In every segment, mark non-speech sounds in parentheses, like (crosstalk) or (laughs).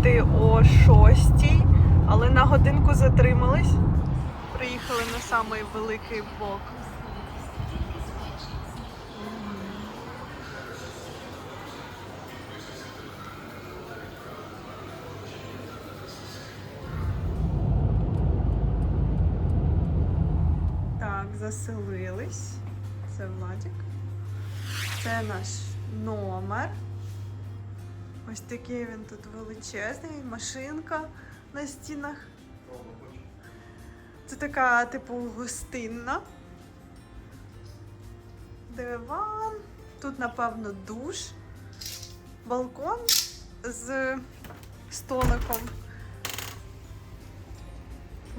мали о 6, але на годинку затримались. Приїхали на самий великий блок. Так, заселились. Це Владик. Це наш номер. Ось такий він тут величезний, машинка на стінах. Це така, типу, гостинна. Диван. Тут, напевно, душ, балкон з столиком.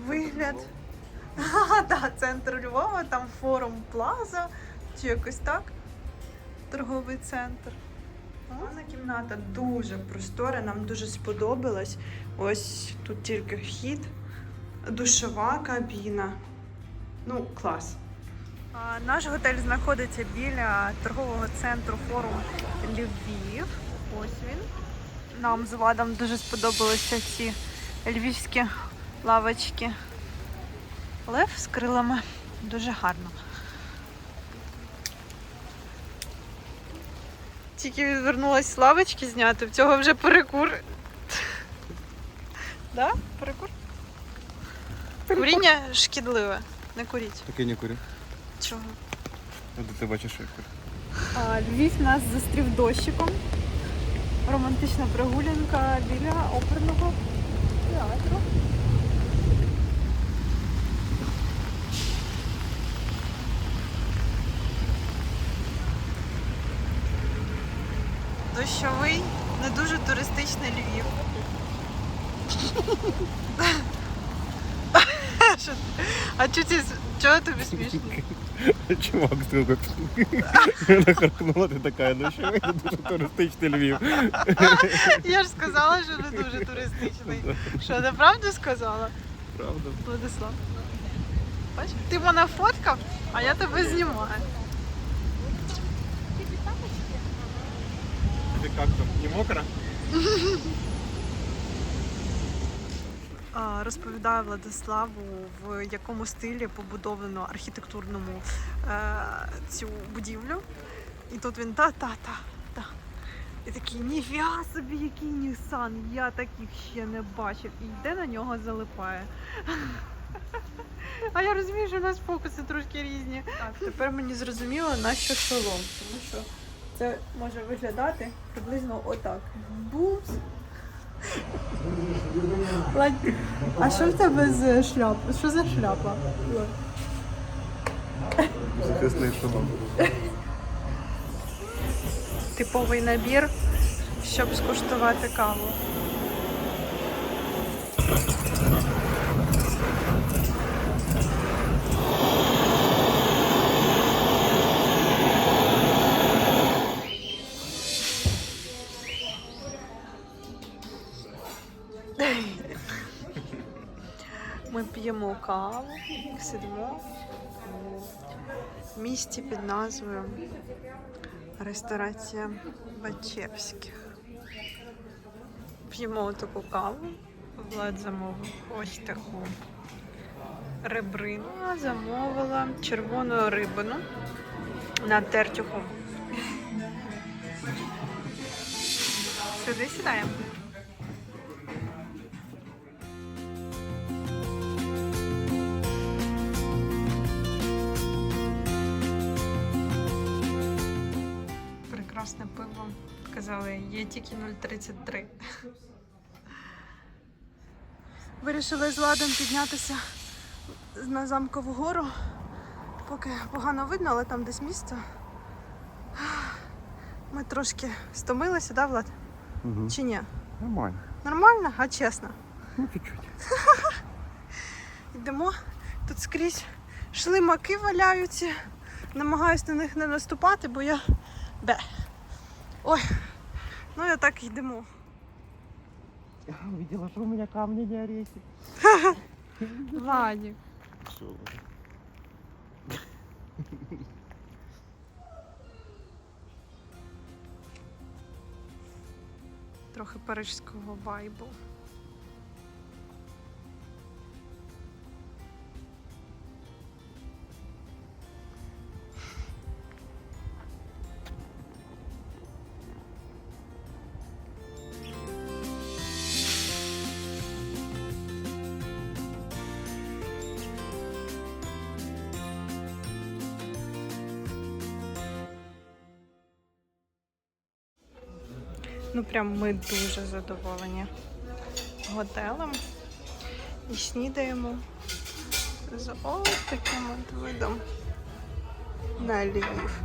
Вигляд. Так, (laughs) центр Львова, там форум Плаза чи якось так. Торговий центр. Ванна кімната дуже простора, нам дуже сподобалась. Ось тут тільки вхід, душова кабіна. Ну, клас. Наш готель знаходиться біля торгового центру форум Львів. Ось він. Нам з Владом дуже сподобалися ці львівські лавочки. Лев з крилами. Дуже гарно. Тільки відвернулась з лавочки зняти, в цього вже перекур. Да? Перекур? Куріння шкідливе. Не куріть. Таке не курю. Чого? А де ти бачиш, що я курю? А, Львів нас зустрів дощиком. Романтична прогулянка біля оперного театру. Дощовий, не дуже туристичний Львів. А чого тобі смішно? Чувак з другом. Вона харкнула, ти така, ну що ви дуже туристичний Львів. Я ж сказала, що не дуже туристичний. Що, неправду сказала? Правда. Владислав. Бачиш, ти мене фоткав, а я тебе знімаю. Як там, не мокра? (laughs) А, Розповідаю Владиславу, в якому стилі побудовано архітектурному е, цю будівлю. І тут він та-та-та. та. І такий, ніфіга собі, який Нісан, я таких ще не бачив. І йде на нього залипає. (laughs) А я розумію, що у нас фокуси трошки різні. Так, тепер мені зрозуміло, на що шолом. Тому що це може виглядати приблизно отак. Бумс. А що в тебе з шляп? Що за шляпа? Захисний шолом. Типовий набір, щоб скуштувати каву. П'ємо каву, сидимо в місті під назвою Ресторація Бачевських. П'ємо таку каву. Влад замовив ось таку ребрину, а замовила червону рибину на тертюху. Сюди сідаємо. Прекрасне пиво. Казали, є тільки 0,33. Вирішили з ладом піднятися на замкову гору. Поки погано видно, але там десь місце. Ми трошки стомилися, да, Влад? Угу. Чи ні? Нормально. Нормально, а чесно. Ну, чуть-чуть. (laughs) Йдемо. Тут скрізь шлимаки валяються. Намагаюсь на них не наступати, бо я бе. Ой, ну я так йдемо. Я увидела, что у мене камні не орехи. Ваня. Все. трохи парижського вайбу. Прям ми дуже задоволені готелем. І снідаємо з ось таким от видом на Львів.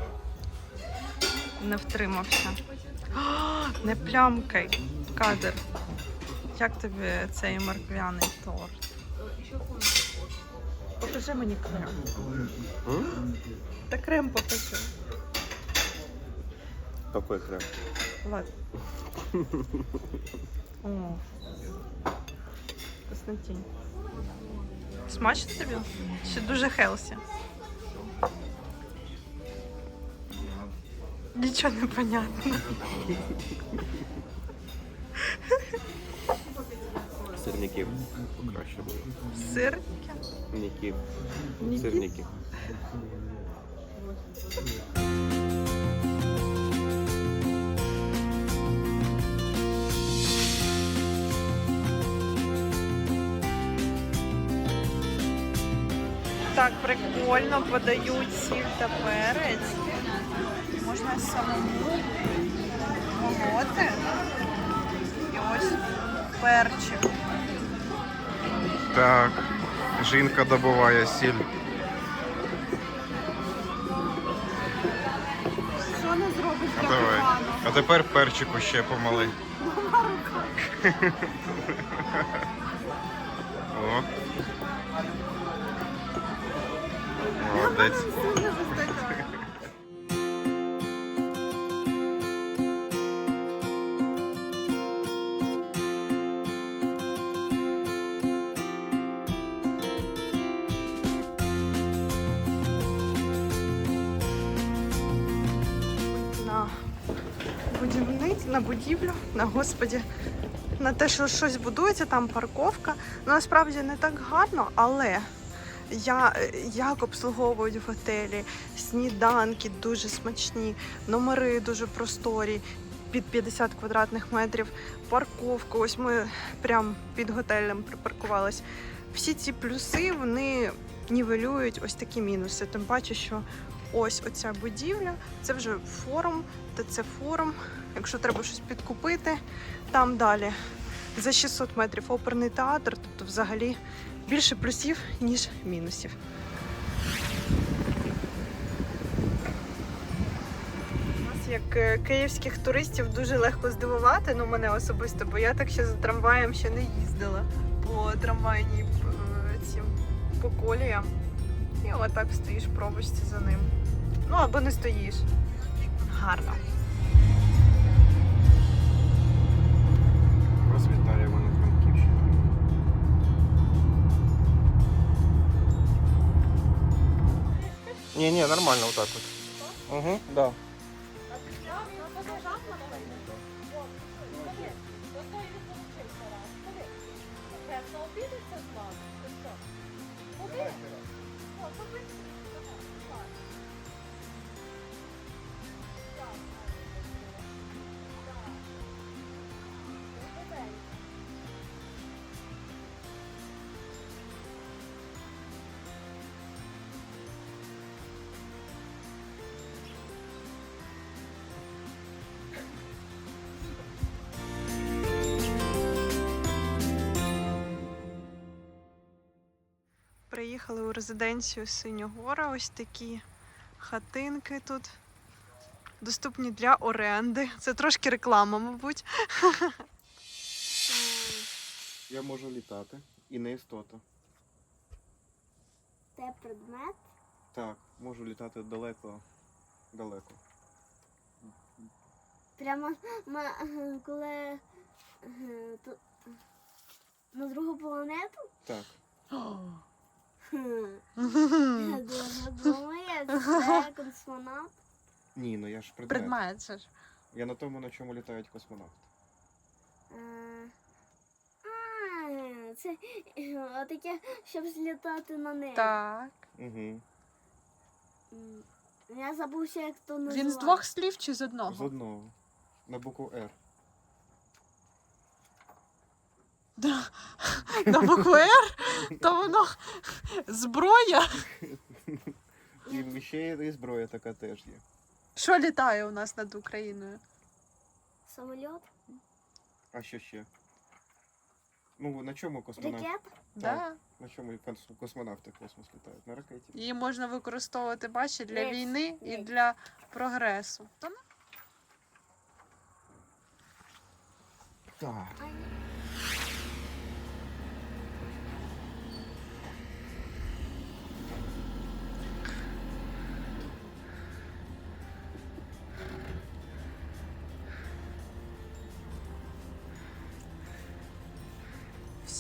Не втримався. О, не плямкай, кадр. Як тобі цей морквяний торт? Покажи мені крем. Та крем покажи. Какой крем? Ладно. О. Вкуснотінь. Смачно тобі? Ще дуже хелсі. Нічого не понятно. Сирники краще було. Сирки. Ніки. Ніки? Сирники. Так прикольно подають сіль та перець. Можна самому молоти. І ось перчик. Так, жінка добуває сіль. Що не зробиш Давай. А тепер перчику ще помали. (laughs) О. Молодець. На будівниць, на будівлю, на господі, на те, що щось будується, там парковка. Ну, насправді не так гарно, але я, як обслуговують в готелі, сніданки дуже смачні, номери дуже просторі, під 50 квадратних метрів, парковка. Ось ми прямо під готелем припаркувались. Всі ці плюси вони нівелюють ось такі мінуси. Тим паче, що ось оця будівля, це вже форум, та це форум. Якщо треба щось підкупити, там далі за 600 метрів оперний театр, тобто взагалі більше плюсів, ніж мінусів. Як е, київських туристів, дуже легко здивувати, ну мене особисто, бо я так ще за трамваєм ще не їздила по трамвайній е, цим по коліям. І отак стоїш в пробочці за ним. Ну або не стоїш. Гарно. Розвітає Івано-Франківщина. Ні, ні, нормально отак от. Угу, да. Приїхали у резиденцію Синьогора. Ось такі хатинки тут. Доступні для оренди. Це трошки реклама, мабуть. (laughs) Я можу літати. І не істота. Це предмет. Так, можу літати далеко. Далеко. Прямо е, коли е, на другу планету. Так. (gasps) Хм. Я дуже думаю, це космонавт. Ні, ну я ж предмет. Предмет це ж. Я на тому, на чому літають космонавти. А, це таке, щоб злітати на неї. Так. Угу. Я забувся, як то Він з двох слів чи з одного? З одного? одного. На букву Р. Да. На букву Р, то воно зброя. І ще і зброя така теж є. Що літає у нас над Україною? Самоліт? А що ще? Ну, на чому космонавти? Ракет? Да. На чому космонавти в космос літають? На ракеті. Її можна використовувати, бачиш, для Рейс. війни і для прогресу. Ну, Так.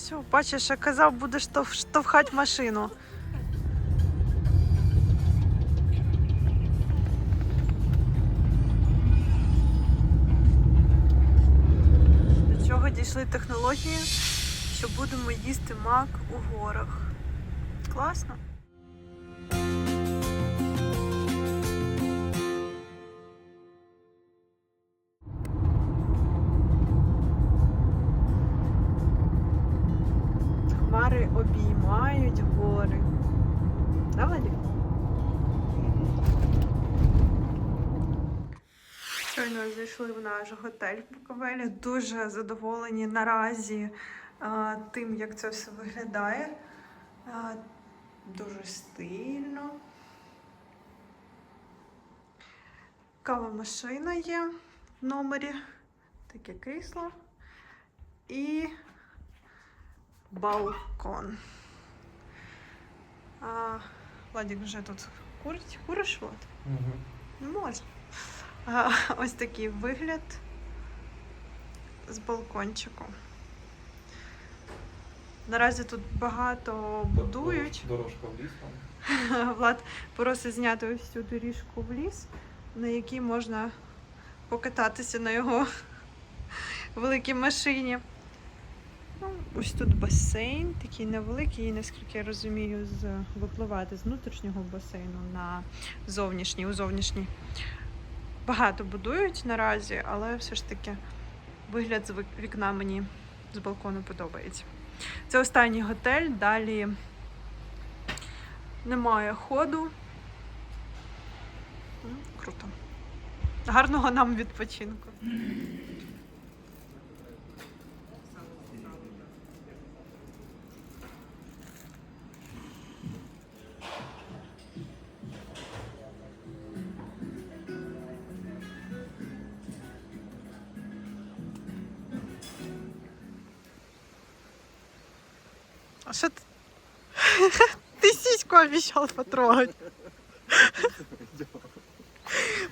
Все, бачиш, я казав, будеш штовхати машину. До чого дійшли технології, що будемо їсти мак у горах. Класно. Обіймають гори. Да, Владик? Щойно зайшли в наш готель в Буковелі. Дуже задоволені наразі а, тим, як це все виглядає. А, дуже стильно. Кава машина є в номері. Таке крісло. І балкон. А, Владик вже тут курить. Куриш, Влад? Угу. Не можна. А, ось такий вигляд з балкончику. Наразі тут багато будують. Дорожка в ліс там. (laughs) Влад просить зняти ось цю доріжку в ліс, на якій можна покататися на його (laughs) великій машині. Ну, ось тут басейн, такий невеликий, наскільки я розумію, з випливати з внутрішнього басейну на зовнішній, у зовнішній. Багато будують наразі, але все ж таки вигляд з вікна мені з балкону подобається. Це останній готель, далі немає ходу. Круто. Гарного нам відпочинку. А що ти? (laughs) Ти сіську обіцяв потрогати.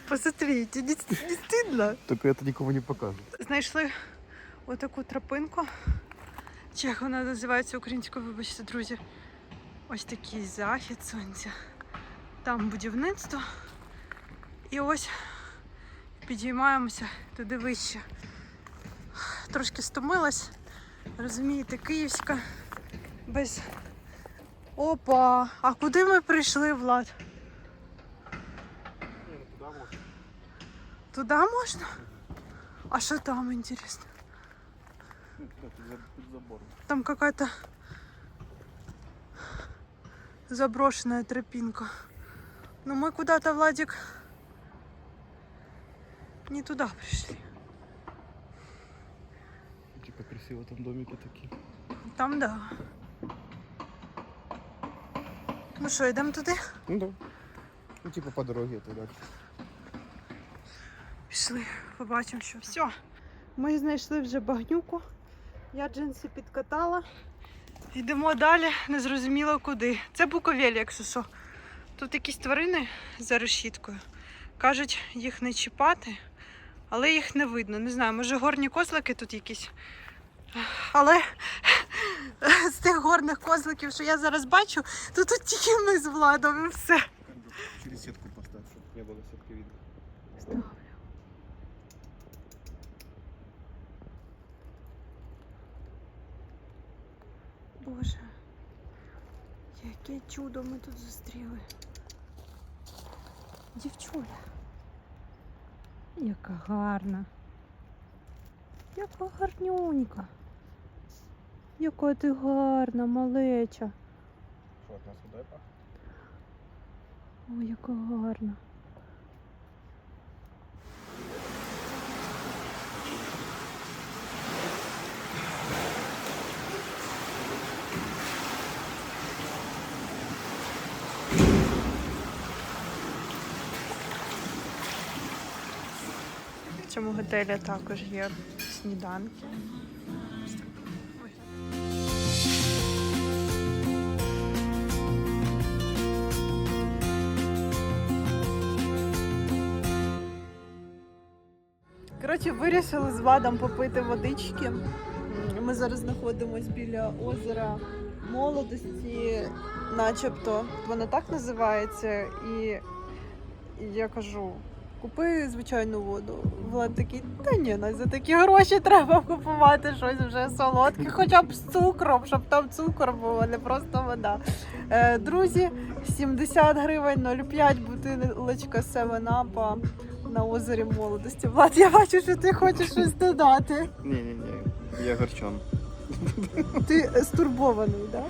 Посмотри, тебе не, не стидно? Тільки я це нікому не покажу. Знайшли отаку тропинку. Чи як вона називається українською, вибачте, друзі. Ось такий захід сонця. Там будівництво. І ось підіймаємося туди вище. Трошки стомилась. Розумієте, київська. Без. Опа! А куди ми прийшли, Влад? Туди можна. Туди можна? А що там інтересно? Під забором. Там какая-то заброшенная тропинка. Но мы куда-то, Владик, не туда пришли. Типа красиво там домики такі. Там да. Ну що, йдемо туди? Ну да. Ну, типа по дорозі туди. Пішли, побачимо, що. Все. Ми знайшли вже багнюку. Я джинси підкатала. Йдемо далі, незрозуміло куди. Це Буковель, якщо що. Тут якісь тварини за решіткою. Кажуть, їх не чіпати, але їх не видно. Не знаю, може горні козлики тут якісь. Але з тих горних козликів, що я зараз бачу, то тут тільки ми з Владом і все. Через сітку постав, щоб не було сітки видно. Ставлю. Боже, яке чудо ми тут зустріли. Дівчуля. Яка гарна. Яка гарнюнька. Яка ти гарна, малеча. Що, водою пахне? Ой, яка гарна. В цьому готелі також є сніданки. Коротше, вирішили з Владом попити водички. Ми зараз знаходимося біля озера молодості, начебто воно так називається. І, я кажу: купи звичайну воду. Влад такий, та ні, ну, за такі гроші треба купувати щось вже солодке, хоча б з цукром, щоб там цукор був, а не просто вода. Е, друзі, 70 гривень 0,5 бутилочка 7-апа на озері молодості. Влад, я бачу, що ти хочеш щось додати. Ні, ні, ні. Я горчон. Ти стурбований, так?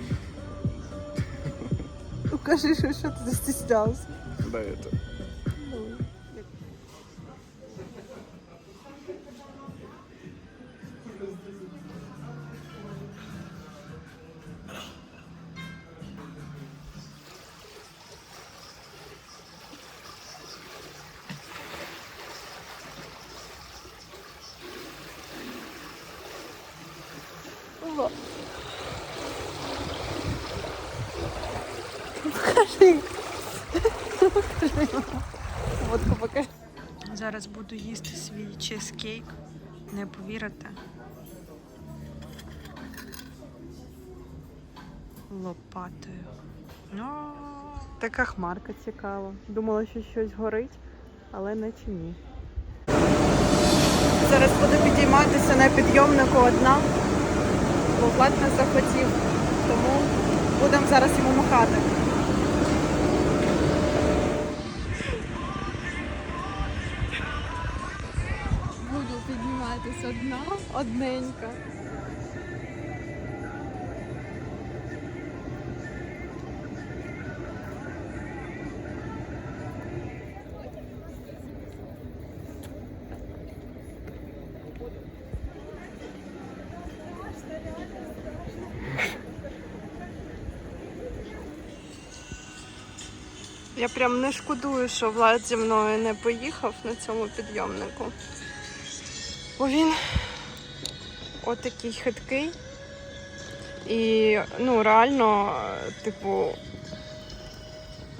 Да? (laughs) Кажи, що, що ти застіснявся. Да, это. Буду їсти свій чизкейк. Не повірите. Лопатою. Ну, така хмарка цікава. Думала, що щось горить, але наче ні. Зараз буду підійматися на підйомнику одна, бо Влад не захотів. Тому будемо зараз йому махати. Одна, одненька. Я прям не шкодую, що Влад зі мною не поїхав на цьому підйомнику. Бо він отакий хиткий. І ну, реально, типу,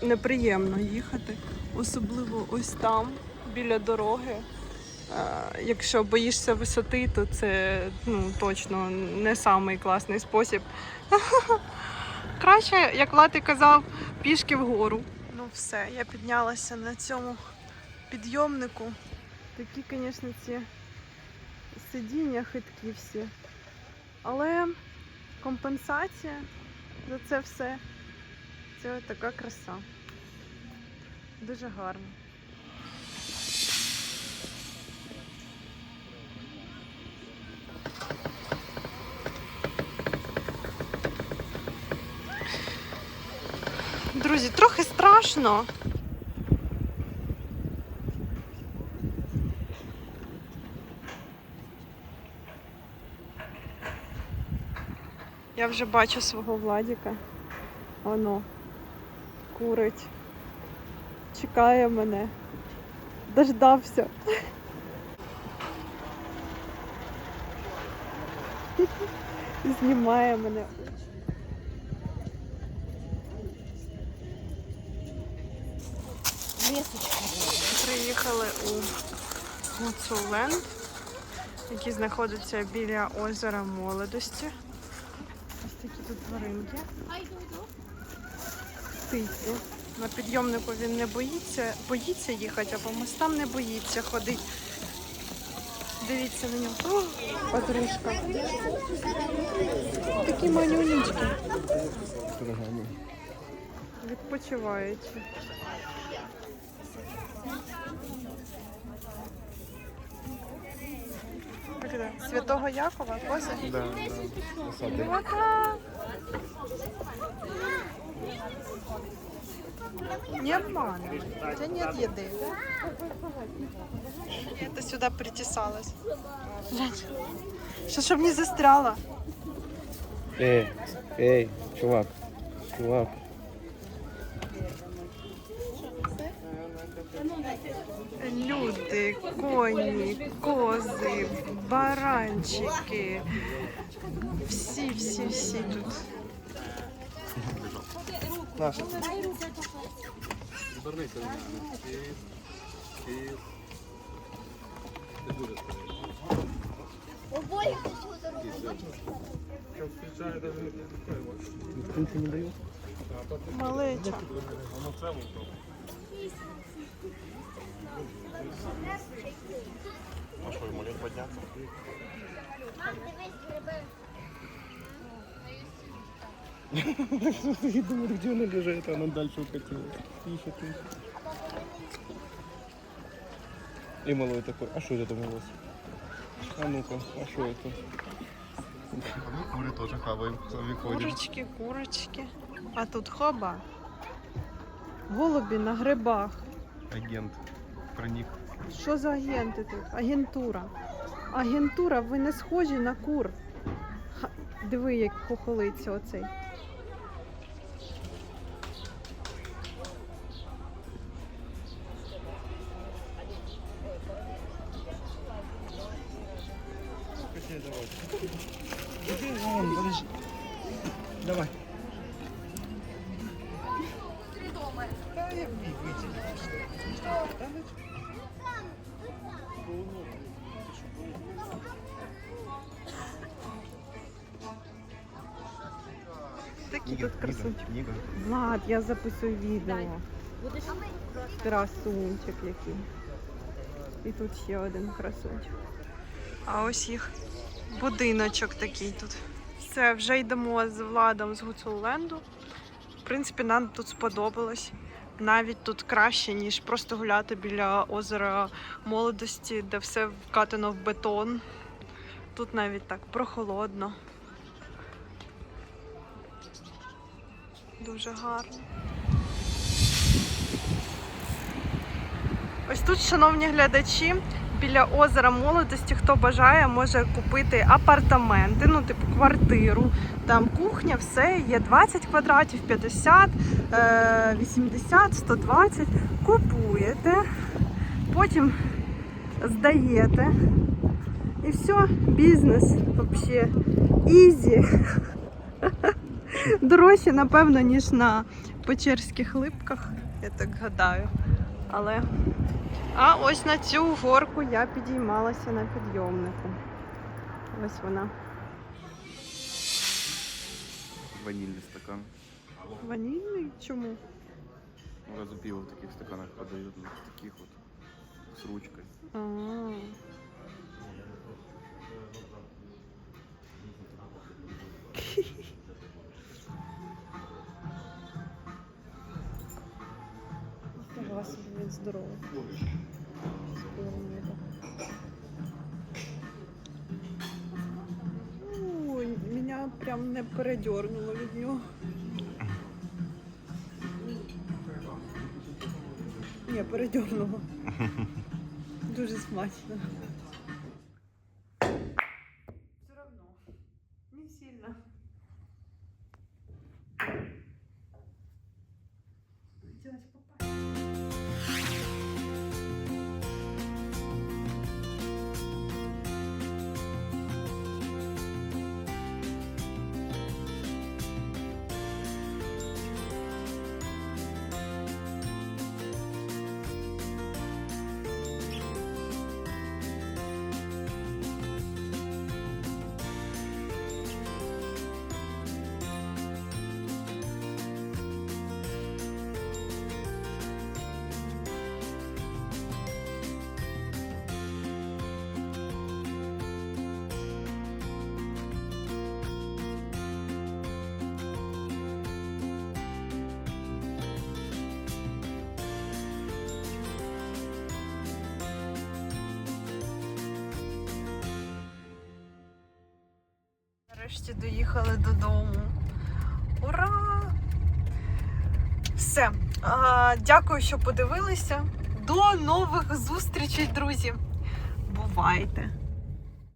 неприємно їхати. Особливо ось там, біля дороги. Е, Якщо боїшся висоти, то це ну, точно не самий класний спосіб. (laughs) Краще, як і казав, пішки вгору. Ну все, я піднялася на цьому підйомнику. Такі, звісно, ці сидіння хиткі всі. Але компенсація за це все це така краса. Дуже гарно. Друзі, трохи страшно. Я вже бачу свого Владіка. Воно курить. Чекає мене. Дождався. Знімає мене. Приїхали у Гуцуленд, який знаходиться біля озера молодості. Такі тут тваринки. Птиці. На підйомнику він не боїться, боїться їхати, а по мостам не боїться ходити. Дивіться на нього. О, Подружка. Такі манюнечки. Відпочиваючи. Як це? Святого Якова, кози? Да, да. Пока. Не обманывай. У тебя нет еды. Это сюда притесалась. Сейчас, чтобы не застряла. Ей, ей, чувак, чувак. Люди, коні, кози, баранчики. Всі, всі, всі тут. Наша. Обоє Ничего не даю. Малеча. А что, ему лет подняться? Я думаю, где она лежит, она дальше укатила. Ищет, ищет. И малой такой, а что это там у вас? А ну-ка, а что это? Мы куры тоже хаваем, выходим. Курочки, курочки. А тут хоба. Голубі на грибах. Агент проник. Що за агенти тут? Агентура. Агентура, ви не схожі на кур. Ха, Диви, як хохолиться оцей. Такі тут красунчик. Влад, я записую відео. Красунчик який. І тут ще один красунчик. А ось їх будиночок такий тут. Все, вже йдемо з Владом з Гуцулленду. В принципі, нам тут сподобалось. Навіть тут краще, ніж просто гуляти біля озера молодості, де все вкатано в бетон. Тут навіть так прохолодно. Дуже гарно. Ось тут, шановні глядачі, біля озера молодості, хто бажає, може купити апартаменти, ну, типу квартиру. Там кухня, все, є 20 квадратів, 50, е, 80, 120. Купуєте, потім здаєте. І все, бізнес взагалі ізі. Дорожче, напевно, ніж на Печерських липках, я так гадаю. Але. А ось на цю горку я підіймалася на підйомнику. Ось вона. Ванильный стакан. Ванільний? Чому? Разу пиво в таких стаканах подают, ну, таких вот, с ручкой. А. (laughs) Собі він здоровий. Ой, мене прям не передернуло від нього. Ні, передернуло. Дуже смачно. Нарешті доїхали додому. Ура! Все. А, дякую, що подивилися. До нових зустрічей, друзі. Бувайте!